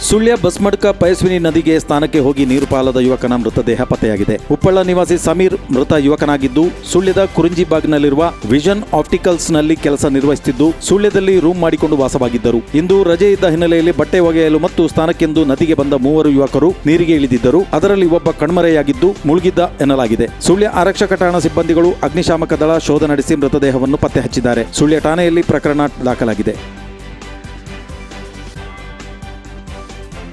ಸುಳ್ಯ ಬಸ್ಮಡ್ಕ ಪಯಸ್ವಿನಿ ನದಿಗೆ ಸ್ಥಾನಕ್ಕೆ ಹೋಗಿ ನೀರು ಪಾಲದ ಯುವಕನ ಮೃತದೇಹ ಪತ್ತೆಯಾಗಿದೆ. ಉಪ್ಪಳ ನಿವಾಸಿ ಸಮೀರ್ ಮೃತ ಯುವಕನಾಗಿದ್ದು, ಸುಳ್ಯದ ಕುರಿಂಜಿಬಾಗ್ನಲ್ಲಿರುವ ವಿಷನ್ ಆಪ್ಟಿಕಲ್ಸ್ನಲ್ಲಿ ಕೆಲಸ ನಿರ್ವಹಿಸುತ್ತಿದ್ದು ಸುಳ್ಯದಲ್ಲಿ ರೂಮ್ ಮಾಡಿಕೊಂಡು ವಾಸವಾಗಿದ್ದರು. ಇಂದು ರಜೆ ಇದ್ದ ಹಿನ್ನೆಲೆಯಲ್ಲಿ ಬಟ್ಟೆ ಒಗೆಯಲು ಮತ್ತು ಸ್ಥಾನಕ್ಕೆಂದು ನದಿಗೆ ಬಂದ ಮೂವರು ಯುವಕರು ನೀರಿಗೆ ಇಳಿದಿದ್ದರು. ಅದರಲ್ಲಿ ಒಬ್ಬ ಕಣ್ಮರೆಯಾಗಿದ್ದು, ಮುಳುಗಿದ್ದ ಎನ್ನಲಾಗಿದೆ. ಸುಳ್ಯ ಆರಕ್ಷಕ ಠಾಣಾ ಸಿಬ್ಬಂದಿಗಳು ಅಗ್ನಿಶಾಮಕ ದಳ ಶೋಧ ನಡೆಸಿ ಮೃತದೇಹವನ್ನು ಪತ್ತೆ ಹಚ್ಚಿದ್ದಾರೆ ಸುಳ್ಯ ಠಾಣೆಯಲ್ಲಿ ಪ್ರಕರಣ ದಾಖಲಾಗಿದೆ.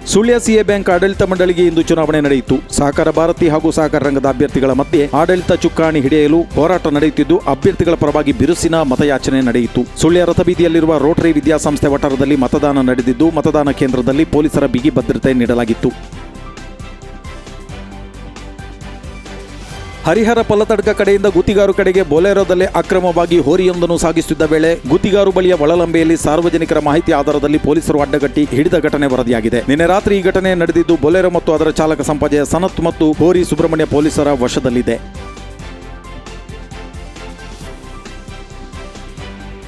ಸುಳ್ಯ ಸಿಎ ಬ್ಯಾಂಕ್ ಆಡಳಿತ ಮಂಡಳಿಗೆ ಇಂದು ಚುನಾವಣೆ ನಡೆಯಿತು. ಸಹಕಾರ ಭಾರತಿ ಹಾಗೂ ಸಹಕಾರ ರಂಗದ ಅಭ್ಯರ್ಥಿಗಳ ಮಧ್ಯೆ ಆಡಳಿತ ಚುಕ್ಕಾಣಿ ಹಿಡಿಯಲು ಹೋರಾಟ ನಡೆಯುತ್ತಿದ್ದು, ಅಭ್ಯರ್ಥಿಗಳ ಪರವಾಗಿ ಬಿರುಸಿನ ಮತಯಾಚನೆ ನಡೆಯಿತು. ಸುಳ್ಯ ರಥಬೀದಿಯಲ್ಲಿರುವ ರೋಟರಿ ವಿದ್ಯಾಸಂಸ್ಥೆ ವಠಾರದಲ್ಲಿ ಮತದಾನ ನಡೆದಿದ್ದು, ಮತದಾನ ಕೇಂದ್ರದಲ್ಲಿ ಪೊಲೀಸರ ಬಿಗಿ ಭದ್ರತೆ ನೀಡಲಾಗಿತ್ತು. ಹರಿಹರ ಪಲ್ಲತಡ್ಕ ಕಡೆಯಿಂದ ಗುತ್ತಿಗಾರು ಕಡೆಗೆ ಬೊಲೆರೋದಲ್ಲಿ ಅಕ್ರಮವಾಗಿ ಹೋರಿಯೊಂದನ್ನು ಸಾಗಿಸುತ್ತಿದ್ದ ವೇಳೆ ಗುತ್ತಿಗಾರು ಬಳಿಯ ಒಳಲಂಬೆಯಲ್ಲಿ ಸಾರ್ವಜನಿಕರ ಮಾಹಿತಿ ಆಧಾರದಲ್ಲಿ ಪೊಲೀಸರು ಅಡ್ಡಗಟ್ಟಿ ಹಿಡಿದ ಘಟನೆ ವರದಿಯಾಗಿದೆ. ನಿನ್ನೆ ರಾತ್ರಿ ಈ ಘಟನೆ ನಡೆದಿದ್ದು ಬೊಲೆರೋ ಮತ್ತು ಅದರ ಚಾಲಕ ಸಂಪಾಜೆಯ ಸನತ್ ಮತ್ತು ಹೋರಿ ಸುಬ್ರಹ್ಮಣ್ಯ ಪೊಲೀಸರ ವಶದಲ್ಲಿದೆ.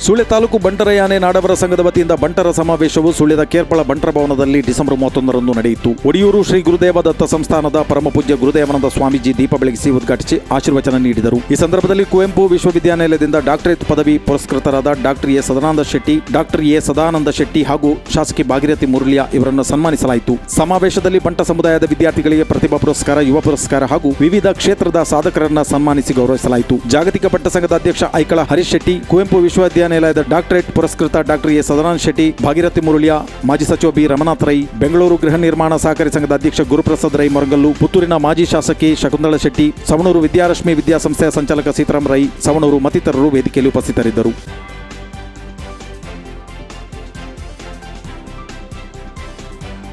ಸುಳ್ಯ ತಾಲೂಕು ಬಂಟರ ಯಾನೆ ನಾಡವರ ಸಂಘದ ವತಿಯಿಂದ ಬಂಟರ ಸಮಾವೇಶವು ಸುಳ್ಯದ ಕೇರ್ಪಳ ಬಂಟರ ಭವನದಲ್ಲಿ ಡಿಸೆಂಬರ್ ಮೂವತ್ತೊಂದರಂದು ನಡೆಯಿತು. ಒಡಿಯೂರು ಶ್ರೀ ಗುರುದೇವ ದತ್ತ ಸಂಸ್ಥಾನದ ಪರಮಪೂಜ್ಯ ಗುರುದೇವನಂದ ಸ್ವಾಮೀಜಿ ದೀಪ ಬೆಳಗಿಸಿ ಉದ್ಘಾಟಿಸಿ ಆಶೀರ್ವಚನ ನೀಡಿದರು. ಈ ಸಂದರ್ಭದಲ್ಲಿ ಕುವೆಂಪು ವಿಶ್ವವಿದ್ಯಾನಿಲಯದಿಂದ ಡಾಕ್ಟರೇಟ್ ಪದವಿ ಪುರಸ್ಕೃತರಾದ doctor A Sadananda Shetty, doctor A Sadananda Shetty ಹಾಗೂ ಶಾಸಕಿ ಭಾಗೀರಥಿ ಮುರಳಿಯ ಇವರನ್ನು ಸನ್ಮಾನಿಸಲಾಯಿತು. ಸಮಾವೇಶದಲ್ಲಿ ಬಂಟ ಸಮುದಾಯದ ವಿದ್ಯಾರ್ಥಿಗಳಿಗೆ ಪ್ರತಿಭಾ ಪುರಸ್ಕಾರ, ಯುವ ಪುರಸ್ಕಾರ ಹಾಗೂ ವಿವಿಧ ಕ್ಷೇತ್ರದ ಸಾಧಕರನ್ನು ಸನ್ಮಾನಿಸಿ ಗೌರವಿಸಲಾಯಿತು. ಜಾಗತಿಕ ಪಟ್ಟ ಸಂಘದ ಅಧ್ಯಕ್ಷ ಐಕಳ ಹರೀಶ್ ಶೆಟ್ಟಿ, ಕುವೆಂಪು ವಿಶ್ವವಿದ್ಯಾನಿಲಯದ ಡಾಕ್ಟರೇಟ್ ಪುರಸ್ಕೃತ ಡಾಕ್ಟರ್ ಎ ಸದಾನಂದ ಶೆಟ್ಟಿ, ಭಾಗೀರಥಿ ಮುರುಳಿಯ, ಮಾಜಿ ಸಚಿವ ಬಿ ರಮನಾಥ್ ರೈ, ಬೆಂಗಳೂರು ಗೃಹ ನಿರ್ಮಾಣ ಸಹಕಾರಿ ಸಂಘದ ಅಧ್ಯಕ್ಷ ಗುರುಪ್ರಸಾದ್ ರೈ ಮೊರಗಲ್ಲು, ಪುತ್ತೂರಿನ ಮಾಜಿ ಶಾಸಕಿ ಶಕುಂತಳ ಶೆಟ್ಟಿ, ಸವಣೂರು ವಿದ್ಯಾರಶ್ಮಿ ವಿದ್ಯಾಸಂಸ್ಥೆಯ ಸಂಚಾಲಕ ಸೀತಾರಾಮ್ ರೈ, ಸವಣೂರು ಮತ್ತಿತರರು ವೇದಿಕೆಯಲ್ಲಿ ಉಪಸ್ಥಿತರಿದ್ದರು.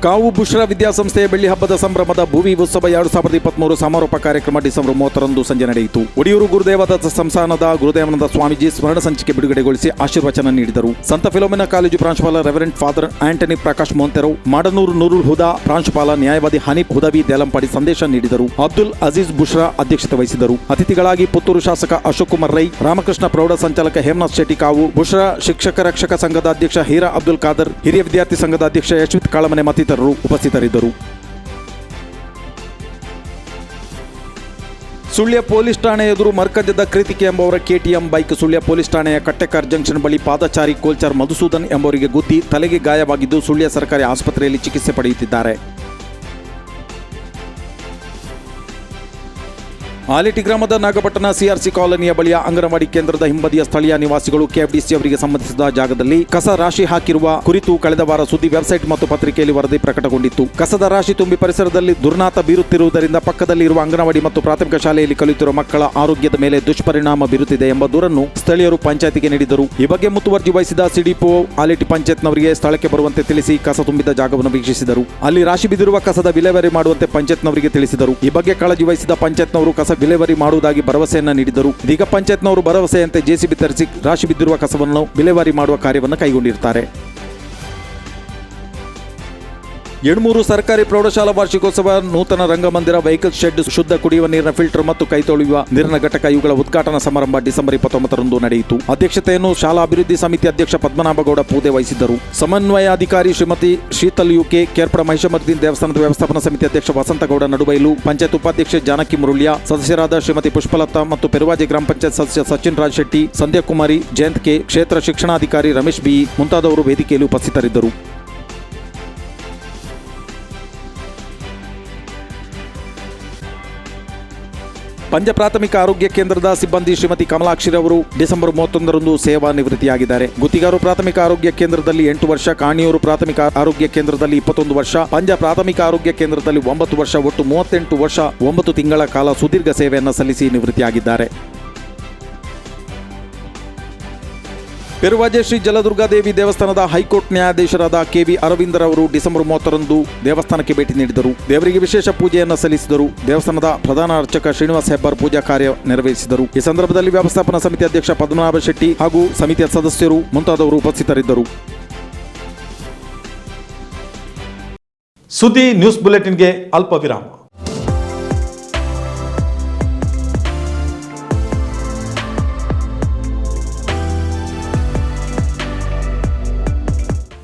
ಕಾವು ಬುಷ್ರಾ ವಿದ್ಯಾಸಂಸ್ಥೆಯ ಬೆಳ್ಳಿ ಹಬ್ಬದ ಸಂಭ್ರಮದ ಭೂವಿ ಉತ್ಸವ ಎರಡು ಸಾವಿರದ ಇಪ್ಪತ್ಮೂರು ಸಮಾರೋಪ ಕಾರ್ಯಕ್ರಮ ಡಿಸೆಂಬರ್ ಮೂವತ್ತರಂದು ಸಂಜೆ ನಡೆಯಿತು. ಒಡಿಯೂರು ಗುರುದೇವದ ಸಂಸ್ಥಾನದ ಗುರುದೇವಾನಂದ ಸ್ವಾಮೀಜಿ ಸ್ಮರಣ ಸಂಚಿಕೆ ಬಿಡುಗಡೆಗೊಳಿಸಿ ಆಶೀರ್ವಚನ ನೀಡಿದರು. ಸಂತ ಫಿಲೋಮಿನ ಕಾಲೇಜು ಪ್ರಾಂಶುಪಾಲ reverend father Antony Prakash Monteiro Madanoor Noorul Huda ಪ್ರಾಂಶುಪಾಲ ನ್ಯಾಯವಾದಿ ಹನೀಫ್ ಹುದವಿ ದೇಲಂಪಾಡಿ ಸಂದೇಶ ನೀಡಿದರು. ಅಬ್ದುಲ್ ಅಜೀಜ್ ಬುಷ್ರಾ ಅಧ್ಯಕ್ಷತೆ ವಹಿಸಿದರು. ಅತಿಥಿಗಳಾಗಿ ಪುತ್ತೂರು ಶಾಸಕ ಅಶೋಕ್ ಕುಮಾರ್ ರೈ, ರಾಮಕೃಷ್ಣ ಪ್ರೌಢ ಸಂಚಾಲಕ ಹೇಮನಾಥ್ ಶೆಟ್ಟಿ ಕಾವು, ಬುಷ್ರಾ ಶಿಕ್ಷಕ ರಕ್ಷಕ ಸಂಘದ ಅಧ್ಯಕ್ಷ ಹೀರಾ ಅಬ್ದುಲ್ ಖಾದರ್, ಹಿರಿಯ ವಿದ್ಯಾರ್ಥಿ ಸಂಘದ ಅಧ್ಯಕ್ಷ ಯಶ್ವಿತ್ ಕಾಳಮನೆ ಮತ್ತಿತರರು ಉಪಸ್ಥಿತರಿದ್ದರು. ಸುಳ್ಯ ಪೊಲೀಸ್ ಠಾಣೆ ಎದುರು ಮರ್ಕಜದ ಕೃತಿಕೆ ಎಂಬವರ ಕೆಟಿಎಂ ಬೈಕ್ ಸುಳ್ಯ ಪೊಲೀಸ್ ಠಾಣೆಯ ಕಟ್ಟೆಕಾರ್ ಜಂಕ್ಷನ್ ಬಳಿ ಪಾದಚಾರಿ ಕೋಲ್ಚಾರ್ ಮಧುಸೂದನ್ ಎಂಬವರಿಗೆ ಗುದ್ದಿ ತಲೆಗೆ ಗಾಯವಾಗಿದ್ದು ಸುಳ್ಯ ಸರ್ಕಾರಿ ಆಸ್ಪತ್ರೆಯಲ್ಲಿ ಚಿಕಿತ್ಸೆ ಪಡೆಯುತ್ತಿದ್ದಾರೆ. ಆಲಿಟಿ ಗ್ರಾಮದ ನಾಗಪಟ್ಟಣ ಸಿಆರ್ಸಿ ಕಾಲೋನಿಯ ಬಳಿಯ ಅಂಗನವಾಡಿ ಕೇಂದ್ರದ ಹಿಂಬದಿಯ ಸ್ಥಳೀಯ ನಿವಾಸಿಗಳು ಕೆಎಫ್ಡಿಸಿ ಅವರಿಗೆ ಸಂಬಂಧಿಸಿದ ಜಾಗದಲ್ಲಿ ಕಸ ರಾಶಿ ಹಾಕಿರುವ ಕುರಿತು ಕಳೆದ ವಾರ ಸುದ್ದಿ ವೆಬ್ಸೈಟ್ ಮತ್ತು ಪತ್ರಿಕೆಯಲ್ಲಿ ವರದಿ ಪ್ರಕಟಗೊಂಡಿತ್ತು. ಕಸದ ರಾಶಿ ತುಂಬಿ ಪರಿಸರದಲ್ಲಿ ದುರ್ನಾತ ಬೀರುತ್ತಿರುವುದರಿಂದ ಪಕ್ಕದಲ್ಲಿರುವ ಅಂಗನವಾಡಿ ಮತ್ತು ಪ್ರಾಥಮಿಕ ಶಾಲೆಯಲ್ಲಿ ಕಲಿಯುತ್ತಿರುವ ಮಕ್ಕಳ ಆರೋಗ್ಯದ ಮೇಲೆ ದುಷ್ಪರಿಣಾಮ ಬೀರುತ್ತಿದೆ ಎಂಬ ದೂರನ್ನು ಸ್ಥಳೀಯರು ಪಂಚಾಯತಿಗೆ ನೀಡಿದರು. ಈ ಬಗ್ಗೆ ಮುತುವರ್ಜಿ ವಹಿಸಿದ ಸಿಡಿಪೋ ಆಲಿಟಿ ಪಂಚಾಯತ್ನವರಿಗೆ ಸ್ಥಳಕ್ಕೆ ಬರುವಂತೆ ತಿಳಿಸಿ ಕಸ ತುಂಬಿದ ಜಾಗವನ್ನು ವೀಕ್ಷಿಸಿದರು. ಅಲ್ಲಿ ರಾಶಿ ಬಿದ್ದಿರುವ ಕಸದ ವಿಲೇವಾರಿ ಮಾಡುವಂತೆ ಪಂಚಾಯತ್ನವರಿಗೆ ತಿಳಿಸಿದರು. ಈ ಬಗ್ಗೆ ಕಾಳಜಿ ವಹಿಸಿದ ಪಂಚಾಯತ್ನವರು ಕಸ ವಿಲೇವಾರಿ ಮಾಡುವುದಾಗಿ ಭರವಸೆಯನ್ನ ನೀಡಿದರು ಇದೀಗ ಪಂಚಾಯತ್ನವರು ಭರವಸೆಯಂತೆ ಜೆಸಿಬಿ ತರಿಸಿ ರಾಶಿ ಬಿದ್ದಿರುವ ಕಸವನ್ನು ವಿಲೇವಾರಿ ಮಾಡುವ ಕಾರ್ಯವನ್ನು ಕೈಗೊಂಡಿರ್ತಾರೆ. ಎಣ್ಮೂರು ಸರ್ಕಾರಿ ಪ್ರೌಢಶಾಲಾ ವಾರ್ಷಿಕೋತ್ಸವ, ನೂತನ ರಂಗಮಂದಿರ, ವೆಹಿಕಲ್ ಶೆಡ್, ಶುದ್ಧ ಕುಡಿಯುವ ನೀರಿನ ಫಿಲ್ಟರ್ ಮತ್ತು ಕೈ ತೊಳೆಯುವ ನೀರಿನ ಘಟಕ ಇವುಗಳ ಉದ್ಘಾಟನಾ ಸಮಾರಂಭ ಡಿಸೆಂಬರ್ ಇಪ್ಪತ್ತೊಂಬತ್ತರಂದು ನಡೆಯಿತು. ಅಧ್ಯಕ್ಷತೆಯನ್ನು ಶಾಲಾ ಅಭಿವೃದ್ಧಿ ಸಮಿತಿ ಅಧ್ಯಕ್ಷ ಪದ್ಮನಾಭಗೌಡ ಪೂದೆ ವಹಿಸಿದ್ದರು. ಸಮನ್ವಯಾಧಿಕಾರಿ ಶ್ರೀಮತಿ ಶೀತಲ್ ಯುಕೆ ಕೇರ್ಪಡ ಮಹಿಷಮರ್ದಿನ್ ದೇವಸ್ಥಾನದ ವ್ಯವಸ್ಥಾಪನಾ ಸಮಿತಿ ಅಧ್ಯಕ್ಷ ವಸಂತಗೌಡ ನಡುಬೈಲು, ಪಂಚಾಯತ್ ಉಪಾಧ್ಯಕ್ಷೆ ಜಾನಕಿ ಮುರುಳ್ಯ, ಸದಸ್ಯರಾದ ಶ್ರೀಮತಿ ಪುಷ್ಪಲತಾ ಮತ್ತು ಪೆರುವಾಜಿ ಗ್ರಾಮ ಪಂಚಾಯತ್ ಸದಸ್ಯ ಸಚಿನ್ ರಾಜ್ ಶೆಟ್ಟಿ ಸಂಧ್ಯಾ ಕುಮಾರಿ ಜಯಂತ್ ಕೆ, ಕ್ಷೇತ್ರ ಶಿಕ್ಷಣಾಧಿಕಾರಿ ರಮೇಶ್ ಬಿ, ಮುಂತಾದವರು ವೇದಿಕೆಯಲ್ಲಿ ಉಪಸ್ಥಿತರಿದ್ದರು. ಪಂಜ ಪ್ರಾಥಮಿಕ ಆರೋಗ್ಯ ಕೇಂದ್ರದ ಸಿಬ್ಬಂದಿ ಶ್ರೀಮತಿ ಕಮಲಾಕ್ಷಿ ಅವರು ಡಿಸೆಂಬರ್ ಮೂವತ್ತೊಂದರಂದು ಸೇವಾ ನಿವೃತ್ತಿಯಾಗಿದ್ದಾರೆ. ಗುತ್ತಿಗಾರು ಪ್ರಾಥಮಿಕ ಆರೋಗ್ಯ ಕೇಂದ್ರದಲ್ಲಿ ಎಂಟು ವರ್ಷ, ಕಾಣಿಯೂರು ಪ್ರಾಥಮಿಕ ಆರೋಗ್ಯ ಕೇಂದ್ರದಲ್ಲಿ ಇಪ್ಪತ್ತೊಂದು ವರ್ಷ, ಪಂಜ ಪ್ರಾಥಮಿಕ ಆರೋಗ್ಯ ಕೇಂದ್ರದಲ್ಲಿ ಒಂಬತ್ತು ವರ್ಷ, ಒಟ್ಟು ಮೂವತ್ತೆಂಟು ವರ್ಷ, ಒಂಬತ್ತು ತಿಂಗಳ ಕಾಲ ಸುದೀರ್ಘ ಸೇವೆಯನ್ನು ಸಲ್ಲಿಸಿ ನಿವೃತ್ತಿಯಾಗಿದ್ದಾರೆ. ಪೆರುವಾಜೆ ಶ್ರೀ ಜಲದುರ್ಗಾದೇವಿ ದೇವಸ್ಥಾನದ ಹೈಕೋರ್ಟ್ ನ್ಯಾಯಾಧೀಶರಾದ ಕೆವಿ ಅರವಿಂದರ್ ಅವರು ಡಿಸೆಂಬರ್ ಮೂವತ್ತರಂದು ದೇವಸ್ಥಾನಕ್ಕೆ ಭೇಟಿ ನೀಡಿದರು. ದೇವರಿಗೆ ವಿಶೇಷ ಪೂಜೆಯನ್ನು ಸಲ್ಲಿಸಿದರು. ದೇವಸ್ಥಾನದ ಪ್ರಧಾನ ಅರ್ಚಕ ಶ್ರೀನಿವಾಸ್ ಹೆಬ್ಬಾರ್ ಪೂಜಾ ಕಾರ್ಯ ನೆರವೇರಿಸಿದರು. ಈ ಸಂದರ್ಭದಲ್ಲಿ ವ್ಯವಸ್ಥಾಪನಾ ಸಮಿತಿ ಅಧ್ಯಕ್ಷ ಪದ್ಮನಾಭ ಶೆಟ್ಟಿ ಹಾಗೂ ಸಮಿತಿಯ ಸದಸ್ಯರು ಮುಂತಾದವರು ಉಪಸ್ಥಿತರಿದ್ದರು. ಸುದ್ದಿ ನ್ಯೂಸ್ ಬುಲೆಟಿನ್ಗೆ ಅಲ್ಪ ವಿರಾಮ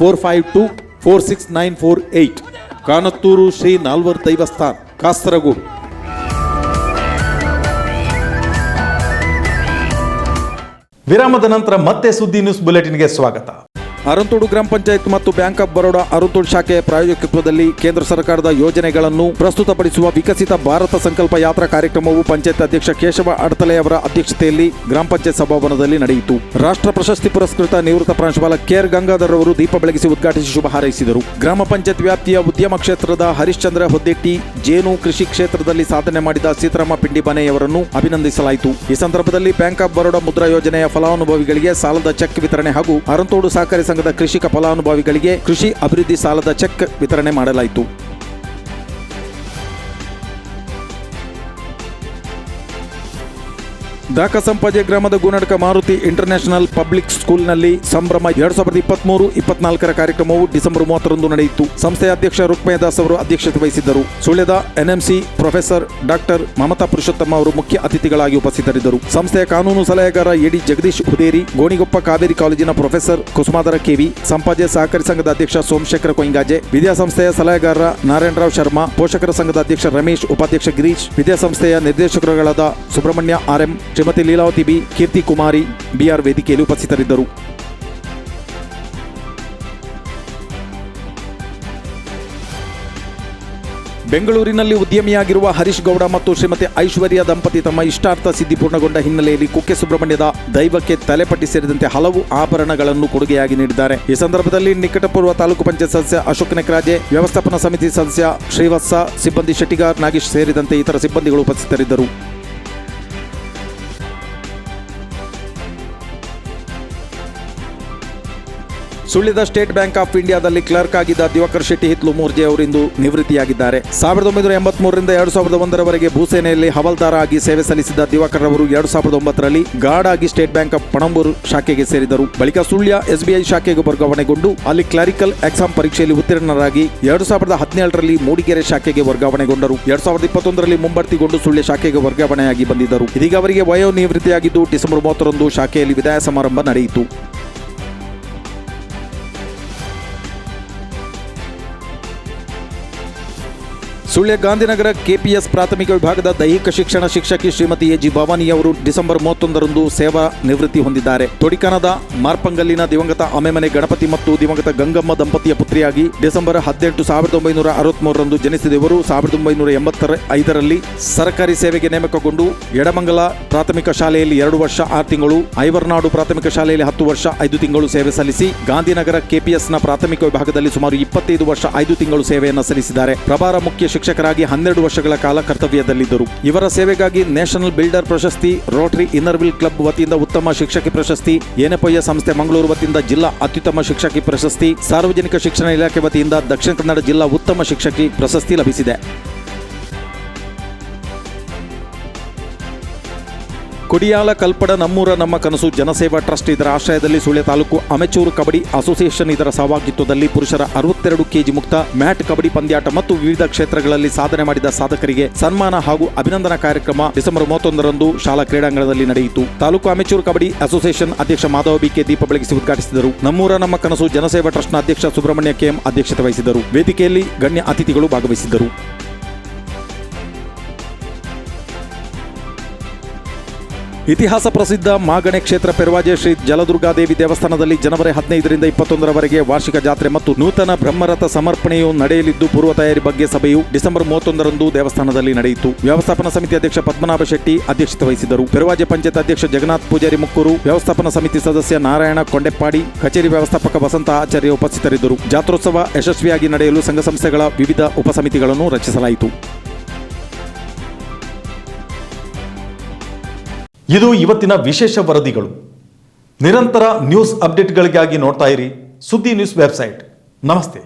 four five two four six nine four eight. Kanathur Shri ನಾಲ್ವರ್ ದೈವಸ್ಥಾನ್, Kasaragod. ವಿರಾಮದ ನಂತರ ಮತ್ತೆ ಸುದ್ದಿ ನ್ಯೂಸ್ ಬುಲೆಟಿನ್ಗೆ ಸ್ವಾಗತ. ಅರಂತೋಡು ಗ್ರಾಮ ಪಂಚಾಯತ್ ಮತ್ತು ಬ್ಯಾಂಕ್ ಆಫ್ ಬರೋಡಾ ಅರಂತೋಡು ಶಾಖೆಯ ಪ್ರಾಯೋಜಕತ್ವದಲ್ಲಿ ಕೇಂದ್ರ ಸರ್ಕಾರದ ಯೋಜನೆಗಳನ್ನು ಪ್ರಸ್ತುತಪಡಿಸುವ ವಿಕಸಿತ ಭಾರತ ಸಂಕಲ್ಪ ಯಾತ್ರಾ ಕಾರ್ಯಕ್ರಮವು ಪಂಚಾಯತ್ ಅಧ್ಯಕ್ಷ ಕೇಶವ ಅಡತಲೆ ಅವರ ಅಧ್ಯಕ್ಷತೆಯಲ್ಲಿ ಗ್ರಾಮ ಪಂಚಾಯತ್ ಸಭಾಭವನದಲ್ಲಿ ನಡೆಯಿತು. ರಾಷ್ಟ್ರ ಪ್ರಶಸ್ತಿ ಪುರಸ್ಕೃತ ನಿವೃತ್ತ ಪ್ರಾಂಶುಪಾಲ ಕೆಆರ್ ಗಂಗಾಧರ್ ಅವರು ದೀಪ ಬೆಳಗಿಸಿ ಉದ್ಘಾಟಿಸಿ ಶುಭ ಹಾರೈಸಿದರು. ಗ್ರಾಮ ಪಂಚಾಯತ್ ವ್ಯಾಪ್ತಿಯ ಉದ್ಯಮ ಕ್ಷೇತ್ರದ ಹರಿಶ್ಚಂದ್ರ ಹೊದ್ದೆಟ್ಟಿ, ಜೇನು ಕೃಷಿ ಕ್ಷೇತ್ರದಲ್ಲಿ ಸಾಧನೆ ಮಾಡಿದ ಸೀತಾರಾಮ ಪಿಂಡಿಬಾನೆಯವರನ್ನು ಅಭಿನಂದಿಸಲಾಯಿತು. ಈ ಸಂದರ್ಭದಲ್ಲಿ ಬ್ಯಾಂಕ್ ಆಫ್ ಬರೋಡಾ ಮುದ್ರಾ ಯೋಜನೆಯ ಫಲಾನುಭವಿಗಳಿಗೆ ಸಾಲದ ಚೆಕ್ ವಿತರಣೆ ಹಾಗೂ ಅರಂತೋಡು ಸಹಕಾರಿ ಸಂಘದ ಕೃಷಿಕ ಫಲಾನುಭವಿಗಳಿಗೆ ಕೃಷಿ ಅಭಿವೃದ್ಧಿ ಸಾಲದ ಚೆಕ್ ವಿತರಣೆ ಮಾಡಲಾಯಿತು. ದಾಕಸಂಪಾಜೆ ಗ್ರಾಮದ ಗುಣಡಕ ಮಾರುತಿ ಇಂಟರ್ನ್ಯಾಷನಲ್ ಪಬ್ಲಿಕ್ ಸ್ಕೂಲ್ನಲ್ಲಿ ಸಂಭ್ರಮ ಎರಡ್ ಸಾವಿರದ ಇಪ್ಪತ್ಮೂರು, ಇಪ್ಪತ್ನಾಲ್ಕರ ಕಾರ್ಯಕ್ರಮವು ಡಿಸೆಂಬರ್ ಮೂವತ್ತರಂದು ನಡೆಯಿತು. ಸಂಸ್ಥೆಯ ಅಧ್ಯಕ್ಷ ರುಕ್ಮಯ ದಾಸ್ ಅವರು ಅಧ್ಯಕ್ಷತೆ ವಹಿಸಿದ್ದರು. ಸುಳ್ಯದ NMC professor doctor Mamata Purushottama ಅವರು ಮುಖ್ಯ ಅತಿಥಿಗಳಾಗಿ ಉಪಸ್ಥಿತರಿದ್ದರು. ಸಂಸ್ಥೆಯ ಕಾನೂನು ಸಲಹೆಗಾರ ಎಡಿ ಜಗದೀಶ್ ಹುದೇರಿ, ಗೋಣಿಗೊಪ್ಪ ಕಾವೇರಿ ಕಾಲೇಜಿನ ಪ್ರೊಫೆಸರ್ ಕುಸುಮಾಧರ ಕೆವಿ ಸಂಪಾಜೆ ಸಹಕಾರಿ ಸಂಘದ ಅಧ್ಯಕ್ಷ ಸೋಮಶೇಖರ ಕೊಯಿಂಗಾಜೆ, ವಿದ್ಯಾಸಂಸ್ಥೆಯ ಸಲಹೆಗಾರ ನಾರಾಯಣರಾವ್ ಶರ್ಮಾ, ಪೋಷಕರ ಸಂಘದ ಅಧ್ಯಕ್ಷ ರಮೇಶ್, ಉಪಾಧ್ಯಕ್ಷ ಗಿರೀಶ್, ವಿದ್ಯಾಸಂಸ್ಥೆಯ ನಿರ್ದೇಶಕರುಗಳಾದ Subrahmanya RM Shrimati Leelavathi B, Keerthi Kumari, BR ವೇದಿಕೆಯಲ್ಲಿ ಉಪಸ್ಥಿತರಿದ್ದರು. ಬೆಂಗಳೂರಿನಲ್ಲಿ ಉದ್ಯಮಿಯಾಗಿರುವ ಹರೀಶ್ ಗೌಡ ಮತ್ತು ಶ್ರೀಮತಿ ಐಶ್ವರ್ಯ ದಂಪತಿ ತಮ್ಮ ಇಷ್ಟಾರ್ಥ ಸಿದ್ಧಿ ಪೂರ್ಣಗೊಂಡ ಹಿನ್ನೆಲೆಯಲ್ಲಿ ಕುಕ್ಕೆ ಸುಬ್ರಹ್ಮಣ್ಯದ ದೈವಕ್ಕೆ ತಲೆಪಟ್ಟಿ ಸೇರಿದಂತೆ ಹಲವು ಆಭರಣಗಳನ್ನು ಕೊಡುಗೆಯಾಗಿ ನೀಡಿದ್ದಾರೆ. ಈ ಸಂದರ್ಭದಲ್ಲಿ ನಿಕಟಪೂರ್ವ ತಾಲೂಕು ಪಂಚಾಯತ್ ಸದಸ್ಯ ಅಶೋಕ್ ನೆಕ್ರಾಜೆ, ವ್ಯವಸ್ಥಾಪನಾ ಸಮಿತಿ ಸದಸ್ಯ ಶ್ರೀವತ್ಸ, ಸಿಬ್ಬಂದಿ ಶೆಟ್ಟಿಗಾರ್ ನಾಗೇಶ್ ಸೇರಿದಂತೆ ಇತರ ಸಿಬ್ಬಂದಿಗಳು ಉಪಸ್ಥಿತರಿದ್ದರು. ಸುಳ್ಳಿದ ಸ್ಟೇಟ್ ಬ್ಯಾಂಕ್ ಆಫ್ ಇಂಡಿಯಾದಲ್ಲಿ ಕ್ಲರ್ಕ್ ಆಗಿದ್ದ ದಿವಾಕರ್ ಶೆಟ್ಟಿ ಹಿತ್ಲು ಮೂರ್ಜೆ ಅವರಿಂದು ನಿವೃತ್ತಿಯಾಗಿದ್ದಾರೆ. ಸಾವಿರದ ಒಂಬೈನೂರ ಎಂಬತ್ಮೂರರಿಂದ ಎರಡು ಸಾವಿರದ ಒಂದರವರೆಗೆ ಭೂಸೇನೆಯಲ್ಲಿ ಹವಾಲ್ದಾರ ಆಗಿ ಸೇವೆ ಸಲ್ಲಿಸಿದ್ದ ದಿವಾಕರ್ ಅವರು ಎರಡು ಸಾವಿರದ ಒಂಬತ್ತರಲ್ಲಿ ಗಾರ್ಡ್ ಆಗಿ ಸ್ಟೇಟ್ ಬ್ಯಾಂಕ್ ಆಫ್ ಪಣಂಬೂರು ಶಾಖೆಗೆ ಸೇರಿದರು. ಬಳಿಕ ಸುಳ್ಯ ಎಸ್ಬಿಐ ಶಾಖೆಗೆ ವರ್ಗಾವಣೆಗೊಂಡು ಅಲ್ಲಿ ಕ್ಲರಿಕಲ್ ಎಕ್ಸಾಮ್ ಪರೀಕ್ಷೆಯಲ್ಲಿ ಉತ್ತೀರ್ಣರಾಗಿ ಎರಡು ಸಾವಿರದ ಹದಿನೇಳರಲ್ಲಿ ಮೂಡಿಗೆರೆ ಶಾಖೆಗೆ ವರ್ಗಾವಣೆಗೊಂಡರು. ಎರಡು ಸಾವಿರದ ಇಪ್ಪತ್ತೊಂದರಲ್ಲಿ ಮುಂಬಡ್ತಿಗೊಂಡು ಸುಳ್ಯ ಶಾಖೆಗೆ ವರ್ಗಾವಣೆಯಾಗಿ ಬಂದಿದ್ದರು. ಇದೀಗ ಅವರಿಗೆ ವಯೋ ನಿವೃತ್ತಿಯಾಗಿದ್ದು ಡಿಸೆಂಬರ್ ಮೂವತ್ತರಂದು ಶಾಖೆಯಲ್ಲಿ ವಿದಾಯ ಸಮಾರಂಭ ನಡೆಯಿತು. ಸುಳ್ಯ ಗಾಂಧಿನಗರ ಕೆಪಿಎಸ್ ಪ್ರಾಥಮಿಕ ವಿಭಾಗದ ದೈಹಿಕ ಶಿಕ್ಷಣ ಶಿಕ್ಷಕಿ ಶ್ರೀಮತಿ ಎ ಜಿ ಭವಾನಿ ಅವರು ಡಿಸೆಂಬರ್ ಮೂವತ್ತೊಂದರಂದು ಸೇವಾ ನಿವೃತ್ತಿ ಹೊಂದಿದ್ದಾರೆ. ತೊಡಿಕಾನದ ಮಾರ್ಪಂಗಲ್ಲಿನ ದಿವಂಗತ ಅಮೆಮನೆ ಗಣಪತಿ ಮತ್ತು ದಿವಂಗತ ಗಂಗಮ್ಮ ದಂಪತಿಯ ಪುತ್ರಿಯಾಗಿ ಡಿಸೆಂಬರ್ ಹದಿನೆಂಟು ಸಾವಿರದ ಒಂಬೈನೂರ ಅರವತ್ಮೂರರಂದು ಜನಿಸಿದ ಇವರು ಸಾವಿರದ ಒಂಬೈನೂರ ಎಂಬತ್ತರ ಐದರಲ್ಲಿ ಸರ್ಕಾರಿ ಸೇವೆಗೆ ನೇಮಕಗೊಂಡು ಎಡಮಂಗಲ ಪ್ರಾಥಮಿಕ ಶಾಲೆಯಲ್ಲಿ ಎರಡು ವರ್ಷ, ಆರು ತಿಂಗಳು, ಐವರ್ನಾಡು ಪ್ರಾಥಮಿಕ ಶಾಲೆಯಲ್ಲಿ ಹತ್ತು ವರ್ಷ, ಐದು ತಿಂಗಳು ಸೇವೆ ಸಲ್ಲಿಸಿ ಗಾಂಧಿನಗರ ಕೆಪಿಎಸ್ನ ಪ್ರಾಥಮಿಕ ವಿಭಾಗದಲ್ಲಿ ಸುಮಾರು ಇಪ್ಪತ್ತೈದು ವರ್ಷ, ಐದು ತಿಂಗಳು ಸೇವೆಯನ್ನು ಸಲ್ಲಿಸಿದ್ದಾರೆ. ಪ್ರಭಾರ ಮುಖ್ಯ ಶಿಕ್ಷಕರಾಗಿ ಹನ್ನೆರಡು ವರ್ಷಗಳ ಕಾಲ ಕರ್ತವ್ಯದಲ್ಲಿದ್ದರು. ಇವರ ಸೇವೆಗಾಗಿ ನ್ಯಾಷನಲ್ ಬಿಲ್ಡರ್ ಪ್ರಶಸ್ತಿ, ರೋಟರಿ ಇನ್ನರ್ವಿಲ್ ಕ್ಲಬ್ ವತಿಯಿಂದ ಉತ್ತಮ ಶಿಕ್ಷಕಿ ಪ್ರಶಸ್ತಿ ಎನೆಪೊಯ್ಯ ಸಂಸ್ಥೆ ಮಂಗಳೂರು ವತಿಯಿಂದ ಜಿಲ್ಲಾ ಅತ್ಯುತ್ತಮ ಶಿಕ್ಷಕಿ ಪ್ರಶಸ್ತಿ, ಸಾರ್ವಜನಿಕ ಶಿಕ್ಷಣ ಇಲಾಖೆ ವತಿಯಿಂದ ದಕ್ಷಿಣ ಕನ್ನಡ ಜಿಲ್ಲಾ ಉತ್ತಮ ಶಿಕ್ಷಕಿ ಪ್ರಶಸ್ತಿ ಲಭಿಸಿದೆ. ಕುಡಿಯಾಲ ಕಲ್ಪಡ ನಮ್ಮೂರ ನಮ್ಮ ಕನಸು. ಜನಸೇವಾ ಟ್ರಸ್ಟ್ ಇದರ ಆಶ್ರಯದಲ್ಲಿ ಸುಳ್ಯ ತಾಲೂಕು ಅಮೆಚೂರು ಕಬಡ್ಡಿ ಅಸೋಸಿಯೇಷನ್ ಇದರ ಸಹಭಾಗಿತ್ವದಲ್ಲಿ ಪುರುಷರ ಅರವತ್ತೆರಡು ಕೆಜಿ ಮುಕ್ತ ಮ್ಯಾಟ್ ಕಬಡ್ಡಿ ಪಂದ್ಯಾಟ ಮತ್ತು ವಿವಿಧ ಕ್ಷೇತ್ರಗಳಲ್ಲಿ ಸಾಧನೆ ಮಾಡಿದ ಸಾಧಕರಿಗೆ ಸನ್ಮಾನ ಹಾಗೂ ಅಭಿನಂದನಾ ಕಾರ್ಯಕ್ರಮ ಡಿಸೆಂಬರ್ ಮೂವತ್ತೊಂದರಂದು ಶಾಲಾ ಕ್ರೀಡಾಂಗಣದಲ್ಲಿ ನಡೆಯಿತು. ತಾಲೂಕು ಅಮೆಚೂರು ಕಬಡ್ಡಿ ಅಸೋಸಿಯೇಷನ್ ಅಧ್ಯಕ್ಷ ಮಾಧವ ಬಿಕೆ ದೀಪ ಬೆಳಗಿಸಿ ಉದ್ಘಾಟಿಸಿದರು. ನಮ್ಮೂರ ನಮ್ಮ ಕನಸು, ಜನಸೇವಾ ಟ್ರಸ್ಟ್ನ ಅಧ್ಯಕ್ಷ ಸುಬ್ರಹ್ಮಣ್ಯ ಕೆಎಂ ಅಧ್ಯಕ್ಷತೆ ವಹಿಸಿದರು. ವೇದಿಕೆಯಲ್ಲಿ ಗಣ್ಯ ಅತಿಥಿಗಳು ಭಾಗವಹಿಸಿದ್ದರು. ಇತಿಹಾಸ ಪ್ರಸಿದ್ಧ ಮಾಗಣೆ ಕ್ಷೇತ್ರ ಪೆರ್ವಾಜೆ ಶ್ರೀ ಜಲದುರ್ಗಾದೇವಿ ದೇವಸ್ಥಾನದಲ್ಲಿ ಜನವರಿ ಹದಿನೈದರಿಂದ ಇಪ್ಪತ್ತೊಂದರವರೆಗೆ ವಾರ್ಷಿಕ ಜಾತ್ರೆ ಮತ್ತು ನೂತನ ಬ್ರಹ್ಮರಥ ಸಮರ್ಪಣೆಯು ನಡೆಯಲಿದ್ದು, ಪೂರ್ವ ತಯಾರಿ ಬಗ್ಗೆ ಸಭೆಯು ಡಿಸೆಂಬರ್ ಮೂವತ್ತೊಂದರಂದು ದೇವಸ್ಥಾನದಲ್ಲಿ ನಡೆಯಿತು. ವ್ಯವಸ್ಥಾಪನಾ ಸಮಿತಿ ಅಧ್ಯಕ್ಷ ಪದ್ಮನಾಭ ಶೆಟ್ಟಿ ಅಧ್ಯಕ್ಷತೆ ವಹಿಸಿದರು ಪೆರ್ವಾಜೆ ಪಂಚಾಯತ್ ಅಧ್ಯಕ್ಷ ಜಗನ್ನಾಥ್ ಪೂಜಾರಿ ಮುಕ್ಕೂರು, ವ್ಯವಸ್ಥಾಪನಾ ಸಮಿತಿ ಸದಸ್ಯ ನಾರಾಯಣ ಕೊಂಡೆಪ್ಪಾಡಿ, ಕಚೇರಿ ವ್ಯವಸ್ಥಾಪಕ ವಸಂತ ಆಚಾರ್ಯ ಉಪಸ್ಥಿತರಿದ್ದರು. ಜಾತ್ರೋತ್ಸವ ಯಶಸ್ವಿಯಾಗಿ ನಡೆಯಲು ಸಂಘ ಸಂಸ್ಥೆಗಳ ವಿವಿಧ ಉಪಸಮಿತಿಗಳನ್ನು ರಚಿಸಲಾಯಿತು. ಇದು ಇವತ್ತಿನ ವಿಶೇಷ ವರದಿಗಳು. ನಿರಂತರ ನ್ಯೂಸ್ ಅಪ್ಡೇಟ್ಗಳಿಗಾಗಿ ನೋಡ್ತಾ ಇರಿ ಸುದ್ದಿ ನ್ಯೂಸ್ ವೆಬ್ಸೈಟ್. ನಮಸ್ತೆ.